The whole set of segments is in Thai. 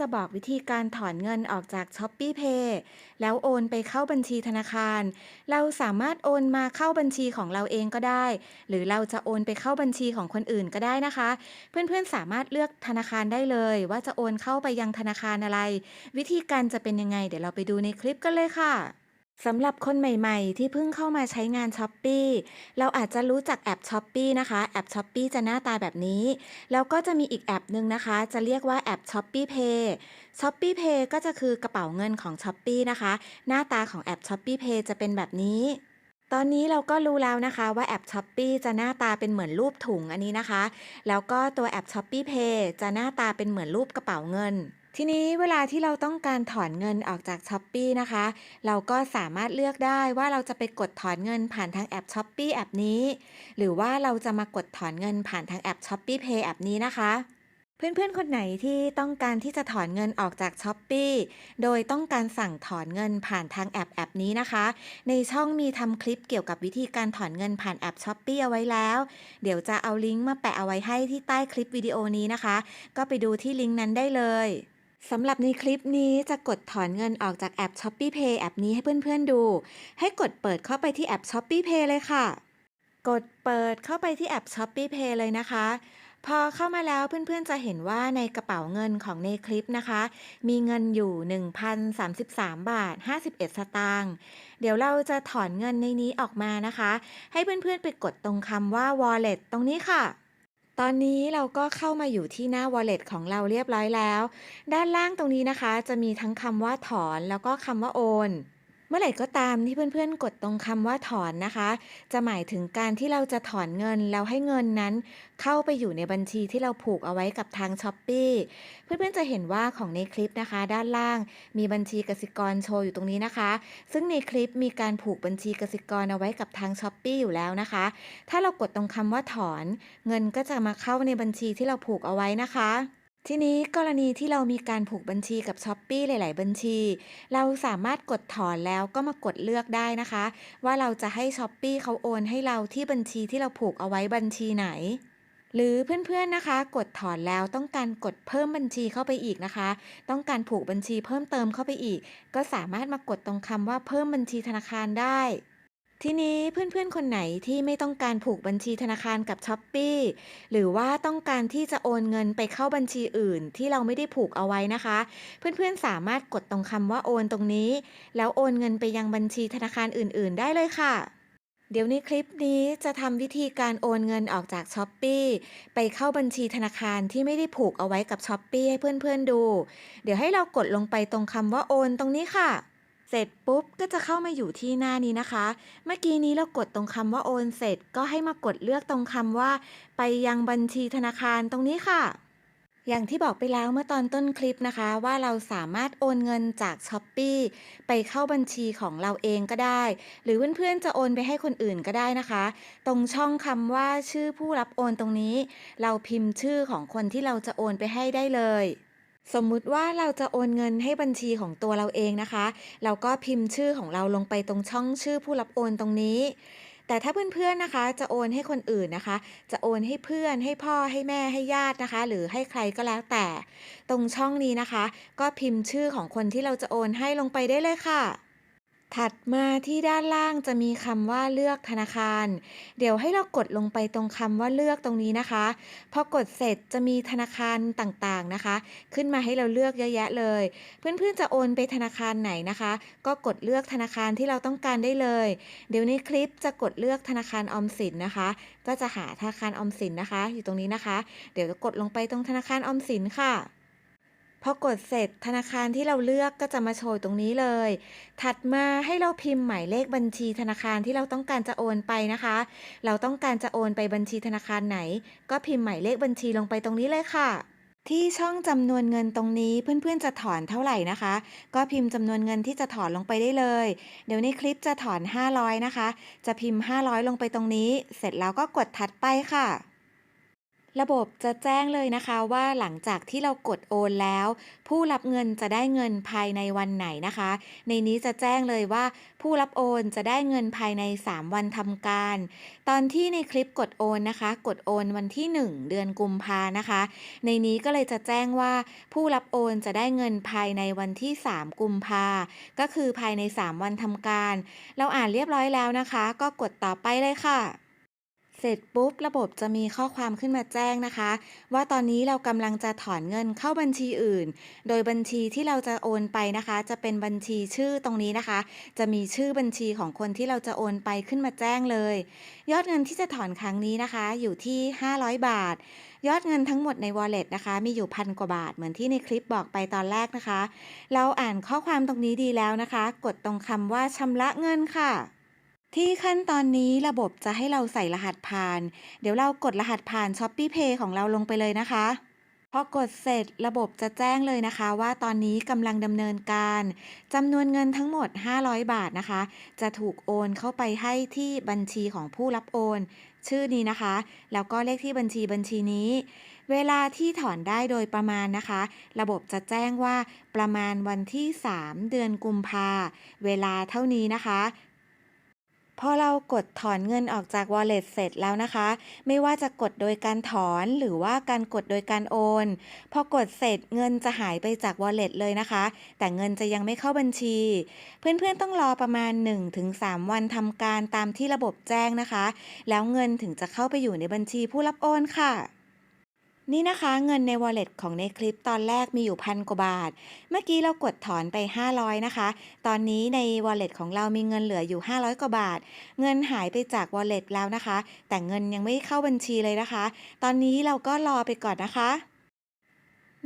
จะบอกวิธีการถอนเงินออกจาก s h อ p e e Pay แล้วโอนไปเข้าบัญชีธนาคาร เราสามารถโอนมาเข้าบัญชีของเราเองก็ได้ หรือเราจะโอนไปเข้าบัญชีของคนอื่นก็ได้นะคะ เพื่อนๆสามารถเลือกธนาคารได้เลย ว่าจะโอนเข้าไปยังธนาคารอะไร วิธีการจะเป็นยังไง เดี๋ยวเราไปดูในคลิปกันเลยค่ะ สำหรับคนใหม่ๆ ที่เพิ่งเข้ามาใช้งาน s h อ p e e เราอาจจะรู้จักแอป s h อ p e e นะคะแอป s h อ p e e จะหน้าตาแบบนี้ แล้วก็จะมีอีกแอปหนึ่งนะคะ จะเรียกว่าแอป s h อ p e e Pay s h อ p e e Pay ก็จะคือกระเป๋าเงินของ s h อ p e e นะคะ หน้าตาของแอป s h อ p e e Pay จะเป็นแบบนี้ตอนนี้เราก็รู้แล้วนะคะว่าแอป s h อ p e e จะหน้าตาเป็นเหมือนรูปถุงอันนี้นะคะ แล้วก็ตัวแอป s h อ p e e Pay จะหน้าตาเป็นเหมือนรูปกระเป๋าเงิน ทีนี้เวลาที่เราต้องการถอนเงินออกจาก s h อ p e e นะคะ เราก็สามารถเลือกได้ว่าเราจะไปกดถอนเงินผ่านทางแอป s h อ p e e แอปนี้ หรือว่าเราจะมากดถอนเงินผ่านทางแอป s h อ p e e Pay แอปนี้นะคะ เพื่อนๆ คนไหนที่ต้องการที่จะถอนเงินออกจาก s h อ p e e โดยต้องการสั่งถอนเงินผ่านทางแอปแอปนี้นะคะ ในช่องมีทำคลิปเกี่ยวกับวิธีการถอนเงินผ่านแอป s h อ p e e เอาไว้แล้ว เดี๋ยวจะเอาลิงก์มาแปะเอาไว้ให้ที่ใต้คลิปวิดีโอนี้นะคะ ก็ไปดูที่ลิงก์นั้นได้เลย สำหรับในคลิปนี้จะกดถอนเงินออกจากแอป s h อ p e e Pay แอปนี้ให้เพื่อนๆดู ให้กดเปิดเข้าไปที่แอป s h อ p e e Pay เลยค่ะ กดเปิดเข้าไปที่แอป s h อ p e e Pay เลยนะคะ พอเข้ามาแล้วเพื่อนๆจะเห็นว่าในกระเป๋าเงินของในคลิปนะคะ มีเงินอยู่ 1,033 บาท 51 สตางค์เดี๋ยวเราจะถอนเงินในนี้ออกมานะคะ ให้เพื่อนๆไปกดตรงคำว่า wallet ตรงนี้ค่ะ ตอนนี้เราก็เข้ามาอยู่ที่หน้า wallet ของเราเรียบร้อยแล้ว ด้านล่างตรงนี้นะคะ จะมีทั้งคำว่าถอนแล้วก็คำว่าโอน เมื่อไหร่ก็ตามที่เพื่อนๆ กดตรงคำว่าถอนนะคะ จะหมายถึงการที่เราจะถอนเงินแล้วให้เงินนั้น เข้าไปอยู่ในบัญชีที่เราผูกเอาไว้กับทางช้อปปีเพื่อนๆจะเห็นว่าของในคลิปนะคะ ด้านล่างมีบัญชีกสิกรโชว์อยู่ตรงนี้นะคะ ซึ่งในคลิปมีการผูกบัญชีกสิกรเอาไว้กับทางช้อปปีอยู่แล้วนะคะ ถ้าเรากดตรงคำว่าถอน เงินก็จะมาเข้าในบัญชีที่เราผูกเอาไว้นะคะ ทีนี้กรณีที่เรามีการผูกบัญชีกับช้อปปีหลาย ๆ บัญชี เราสามารถกดถอนแล้วก็มากดเลือกได้นะคะ ว่าเราจะให้ช้อปปีเขาโอนให้เราที่บัญชีที่เราผูกเอาไว้บัญชีไหน หรือเพื่อน ๆ นะคะ กดถอนแล้วต้องการกดเพิ่มบัญชีเข้าไปอีกนะคะ ต้องการผูกบัญชีเพิ่มเติมเข้าไปอีก ก็สามารถมากดตรงคำว่าเพิ่มบัญชีธนาคารได้ ทีนี้เพื่อนๆ คนไหนที่ไม่ต้องการผูกบัญชีธนาคารกับช้อปปีหรือว่าต้องการที่จะโอนเงินไปเข้าบัญชีอื่นที่เราไม่ได้ผูกเอาไว้นะคะ เพื่อนๆ สามารถกดตรงคำว่าโอนตรงนี้ แล้วโอนเงินไปยังบัญชีธนาคารอื่น ๆ ได้เลยค่ะ เดี๋ยวในคลิปนี้จะทำวิธีการโอนเงินออกจากช้อปปีไปเข้าบัญชีธนาคารที่ไม่ได้ผูกเอาไว้กับช้อปปีให้เพื่อนๆดู เดี๋ยวให้เรากดลงไปตรงคำว่าโอนตรงนี้ค่ะ เสร็จปุ๊บก็จะเข้ามาอยู่ที่หน้านี้นะคะ เมื่อกี้นี้เรากดตรงคำว่าโอนเสร็จ ก็ให้มากดเลือกตรงคำว่า ไปยังบัญชีธนาคารตรงนี้ค่ะอย่างที่บอกไปแล้วเมื่อตอนต้นคลิปนะคะ ว่าเราสามารถโอนเงินจากช้อปปีไปเข้าบัญชีของเราเองก็ได้ หรือเพื่อนๆจะโอนไปให้คนอื่นก็ได้นะคะ ตรงช่องคำว่าชื่อผู้รับโอนตรงนี้ เราพิมพ์ชื่อของคนที่เราจะโอนไปให้ได้เลย สมมุติว่าเราจะโอนเงินให้บัญชีของตัวเราเองนะคะ เราก็พิมพ์ชื่อของเราลงไปตรงช่องชื่อผู้รับโอนตรงนี้ แต่ถ้าเพื่อนๆนะคะ จะโอนให้คนอื่นนะคะ จะโอนให้เพื่อนให้พ่อให้แม่ให้ญาตินะคะ หรือให้ใครก็แล้วแต่ ตรงช่องนี้นะคะ ก็พิมพ์ชื่อของคนที่เราจะโอนให้ลงไปได้เลยค่ะ ถัดมาที่ด้านล่างจะมีคำว่าเลือกธนาคาร เดี๋ยวให้เรากดลงไปตรงคำว่าเลือกตรงนี้นะคะ พอกดเสร็จจะมีธนาคารต่างๆนะคะ ขึ้นมาให้เราเลือกเยอะแยะเลย เพื่อนๆจะโอนไปธนาคารไหนนะคะ ก็กดเลือกธนาคารที่เราต้องการได้เลย เดี๋ยวในคลิปจะกดเลือกธนาคารออมสินนะคะ ก็จะหาธนาคารออมสินนะคะ อยู่ตรงนี้นะคะ เดี๋ยวจะกดลงไปตรงธนาคารออมสินค่ะ พอกดเสร็จธนาคารที่เราเลือกก็จะมาโชว์ตรงนี้เลย ถัดมาให้เราพิมพ์หมายเลขบัญชีธนาคารที่เราต้องการจะโอนไปนะคะ เราต้องการจะโอนไปบัญชีธนาคารไหน ก็พิมพ์หมายเลขบัญชีลงไปตรงนี้เลยค่ะที่ช่องจำนวนเงินตรงนี้เพื่อนๆจะถอนเท่าไหร่นะคะ ก็พิมพ์จำนวนเงินที่จะถอนลงไปได้เลย เดี๋ยวในคลิปจะถอน 500 นะคะ จะพิมพ์ 500 ลงไปตรงนี้ เสร็จแล้วก็กดถัดไปค่ะ ระบบจะแจ้งเลยนะคะว่าหลังจากที่เรากดโอนแล้ว ผู้รับเงินจะได้เงินภายในวันไหนนะคะ ในนี้จะแจ้งเลยว่า ผู้รับโอนจะได้เงินภายใน 3 วันทำการ ตอนที่ในคลิปกดโอนนะคะ กดโอนวันที่ 1 เดือนกุมภานะคะ ในนี้ก็เลยจะแจ้งว่า ผู้รับโอนจะได้เงินภายในวันที่ 3 กุมภาก็คือภายใน 3 วันทำการ เราอ่านเรียบร้อยแล้วนะคะ ก็กดต่อไปเลยค่ะ เสร็จปุ๊บระบบจะมีข้อความขึ้นมาแจ้งนะคะ ว่าตอนนี้เรากำลังจะถอนเงินเข้าบัญชีอื่น โดยบัญชีที่เราจะโอนไปนะคะ จะเป็นบัญชีชื่อตรงนี้นะคะ จะมีชื่อบัญชีของคนที่เราจะโอนไปขึ้นมาแจ้งเลย ยอดเงินที่จะถอนครั้งนี้นะคะ อยู่ที่ 500 บาท ยอดเงินทั้งหมดใน wallet นะคะ มีอยู่พันกว่าบาทเหมือนที่ในคลิปบอกไปตอนแรกนะคะ เราอ่านข้อความตรงนี้ดีแล้วนะคะ กดตรงคำว่าชำระเงินค่ะ ที่ขั้นตอนนี้ระบบจะให้เราใส่รหัสผ่าน เดี๋ยวเรากดรหัสผ่าน s h o p e e Pay ของเราลงไปเลยนะคะ พอกดเสร็จระบบจะแจ้งเลยนะคะ ว่าตอนนี้กำลังดำเนินการจำนวนเงินทั้งหมด 500 บาทนะคะ จะถูกโอนเข้าไปให้ที่บัญชีของผู้รับโอน ชื่อนี้นะคะ แล้วก็เลขที่บัญชีบัญชีนี้ เวลาที่ถอนได้โดยประมาณนะคะ ระบบจะแจ้งว่าประมาณวันที่ 3 เดือนกุมภาเวลาเท่านี้นะคะ พอเรากดถอนเงินออกจาก wallet เสร็จแล้วนะคะ ไม่ว่าจะกดโดยการถอนหรือว่าการกดโดยการโอน พอกดเสร็จเงินจะหายไปจาก wallet เลยนะคะ แต่เงินจะยังไม่เข้าบัญชี เพื่อนๆต้องรอประมาณ 1-3 วันทำการตามที่ระบบแจ้งนะคะ แล้วเงินถึงจะเข้าไปอยู่ในบัญชีผู้รับโอนค่ะ นี่นะคะเงินใน wallet ของในคลิปตอนแรกมีอยู่พันกว่าบาท เมื่อกี้เรากดถอนไป 500 นะคะ ตอนนี้ใน wallet ของเรามีเงินเหลืออยู่ 500 กว่าบาท เงินหายไปจาก wallet แล้วนะคะ แต่เงินยังไม่เข้าบัญชีเลยนะคะ ตอนนี้เราก็รอไปก่อนนะคะ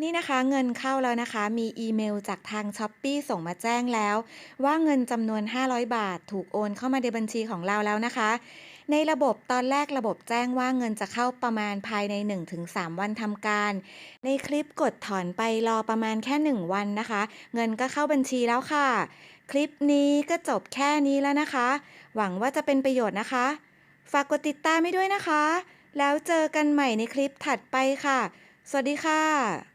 นี่นะคะเงินเข้าแล้วนะคะ มีอีเมลจากทาง s h อ p e e ส่งมาแจ้งแล้ว ว่าเงินจำนวน 500 บาท ถูกโอนเข้ามาในบัญชีของเราแล้วนะคะ ในระบบตอนแรกระบบแจ้งว่าเงินจะเข้าประมาณภายใน 1-3 วันทำการ ในคลิปกดถอนไปรอประมาณแค่ 1 วันนะคะ เงินก็เข้าบัญชีแล้วค่ะ คลิปนี้ก็จบแค่นี้แล้วนะคะ หวังว่าจะเป็นประโยชน์นะคะ ฝากกดติดตามให้ด้วยนะคะ แล้วเจอกันใหม่ในคลิปถัดไปค่ะ สวัสดีค่ะ